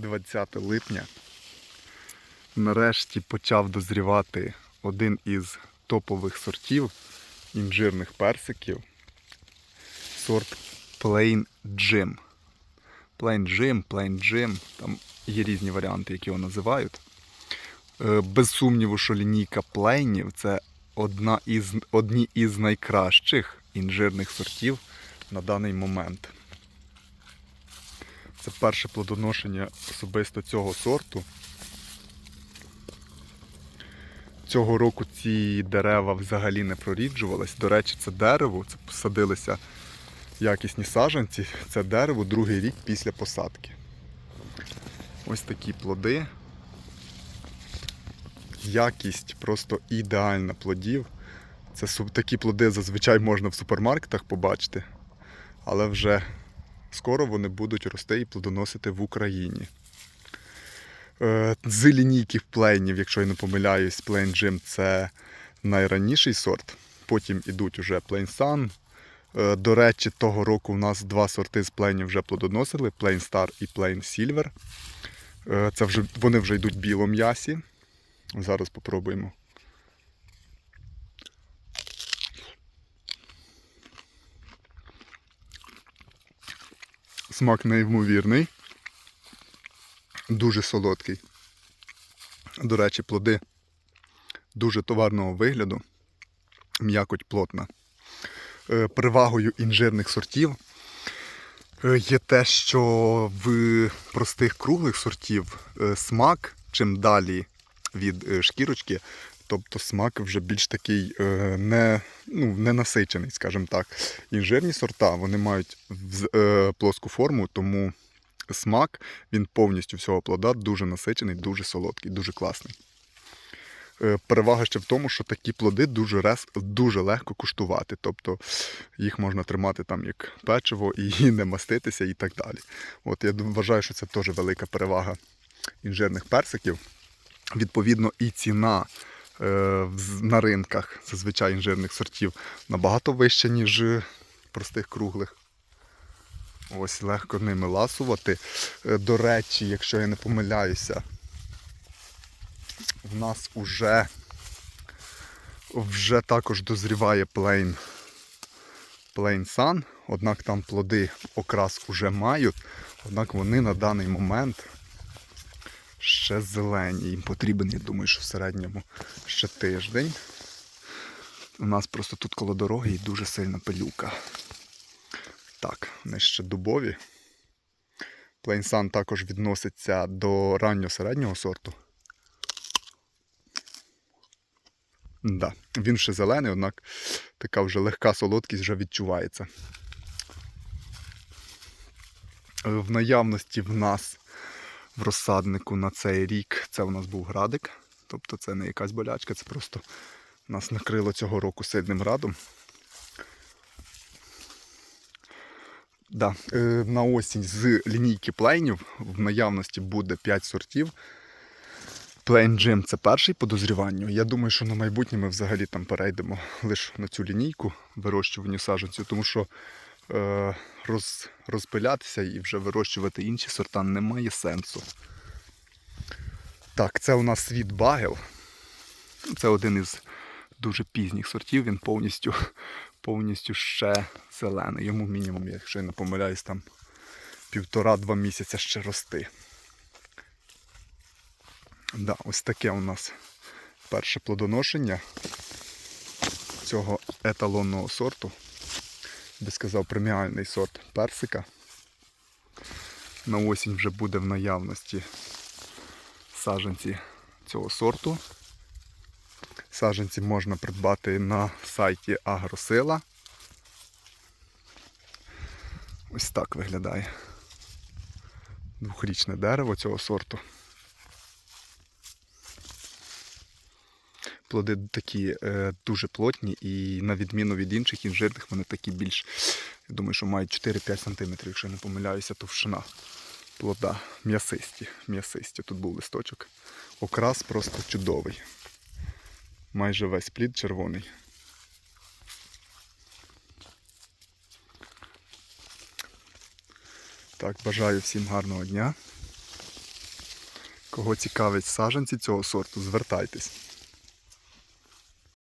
20 липня. Нарешті почав дозрівати один із топових сортів інжирних персиків. Сорт Plain Jim. Plain Jim, Plain Jim. Там є різні варіанти, які його називають. Е, Без сумніву, що лінійка плейнів це одна із, одні із найкращих інжирних сортів на даний момент. Перше плодоношення особисто цього сорту. Цього року ці дерева взагалі не проріджувались. До речі, це дерево, це посадилися якісні саджанці. Це дерево другий рік після посадки. Ось такі плоди. Якість просто ідеальна плодів. Це такі плоди зазвичай можна в супермаркетах побачити, але вже скоро вони будуть рости і плодоносити в Україні. Е, З лінійки плейнів, якщо я не помиляюсь, Plain Jim це найраніший сорт. Потім ідуть уже Plain Sun. Е, До речі, того року у нас два сорти з плейнів вже плодоносили: Plain Star і Plain Silver. Е, Це вже, вони вже йдуть в білому м'ясі. Зараз попробуємо. Смак неймовірний. Дуже солодкий. До речі, плоди дуже товарного вигляду. М'якоть плотна. Е, Перевагою інжирних сортів е, є те, що в простих круглих сортів е, смак чим далі від шкірочки, тобто смак вже більш такий е, не, ну, не насичений, скажімо так. Інжирні сорта вони мають е, плоску форму, тому смак він повністю всього плода дуже насичений, дуже солодкий, дуже класний. Е, Перевага ще в тому, що такі плоди дуже, рез, дуже легко куштувати. Тобто їх можна тримати там як печиво і не маститися і так далі. От я вважаю, що це теж велика перевага інжирних персиків. Відповідно, і ціна на ринках зазвичай інжирних сортів набагато вища, ніж простих круглих. Ось легко ними ласувати. Е, До речі, якщо я не помиляюся, в нас уже, вже також дозріває Plain, Plain Sun, однак там плоди окрас уже мають, однак вони на даний момент ще зелені. Їм потрібен, я думаю, що в середньому ще тиждень. У нас просто тут коло дороги і дуже сильна пилюка. Так, вони ще дубові. Sun також відноситься до ранньо-середнього сорту. Да, він ще зелений, однак така вже легка солодкість вже відчувається. Е, В наявності в нас в розсаднику на цей рік це у нас був градик. Тобто це не якась болячка, це просто нас накрило цього року сильним градом. Да. е, На осінь з лінійки плейнів в наявності буде 5 сортів. Plain Jim це перший по дозріванню. Я думаю, що на майбутнє ми взагалі там перейдемо лише на цю лінійку вирощуванню саджанців, тому що роз, розпилятися і вже вирощувати інші сорта немає сенсу. Так, це у нас світ багел. Це один із дуже пізніх сортів, він повністю, повністю ще зелений. Йому мінімум, якщо я не помиляюсь, там півтора-два місяця ще рости. Да, ось таке у нас перше плодоношення цього еталонного сорту. Би сказав, преміальний сорт персика. На осінь вже буде в наявності саджанці цього сорту. Саджанці можна придбати на сайті Агросила. Ось так виглядає двохрічне дерево цього сорту. Плоди такі е, дуже плотні і на відміну від інших інжирних, вони такі більш, я думаю, що мають 4-5 см, якщо я не помиляюся, товщина плода. М'ясисті. М'ясисті. Тут був листочок. Окрас просто чудовий. Майже весь плід червоний. Так, бажаю всім гарного дня. Кого цікавить саджанці цього сорту, звертайтесь.